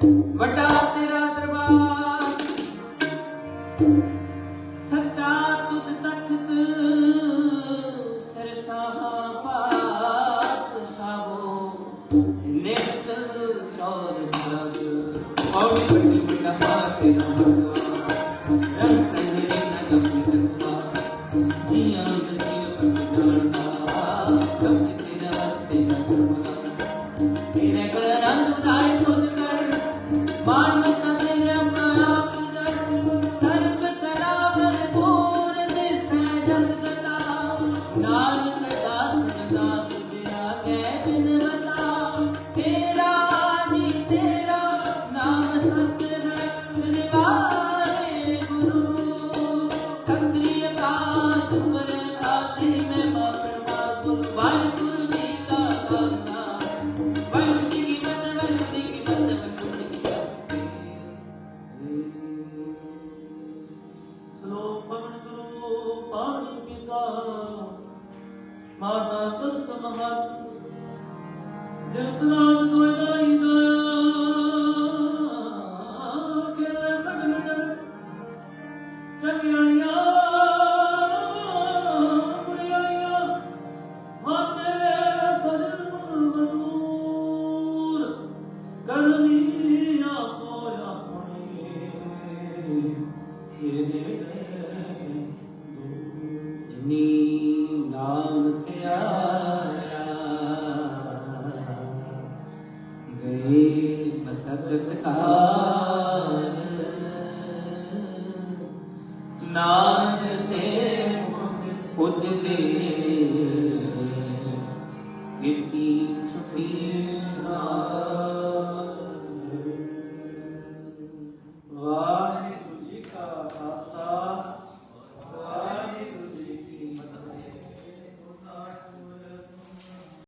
ਵੱਡਾ ਤੇਰਾ ਦਰਬਾਰ, ਸੱਚਾ ਤੁਧ ਤਖਤ, ਸਰਸਾ ਪਾਤ ਸਾਵੋ ਨਿਤ ਚੌਰ ਜਗ ਔੜੀ ਵੱਡੀ ਵੱਡਾ ਪਾਰ ਤੇਰਾ ਮਰਵਾ ਤੇਰੇ ਨਾ ਪਾਣੀ ਪਿਤਾ ਮਾਤਾ ਤੁਰਤ ਮਹਤ ਦਿਲ ਸਨਾਦ ਦੋਇ ਦਾਈ ਦਇਆ ਖੇਲੇ ਸਗਲ ਜਗਤ ਚੰਗਿਆਈਆਂ ਕਰਮੀ ਆਪੋ ਆਪਣੇ ਇਹਦੇ ਜਿਨੀ ਨਾਮ ਧਿਆਇਆ। ਗਈ ਬਸਤ ਕਾਰ ਨਾਮ ਤੇ ਪੁੱਜਦੇ। ਕੀਤੀ ਛੁਪੀ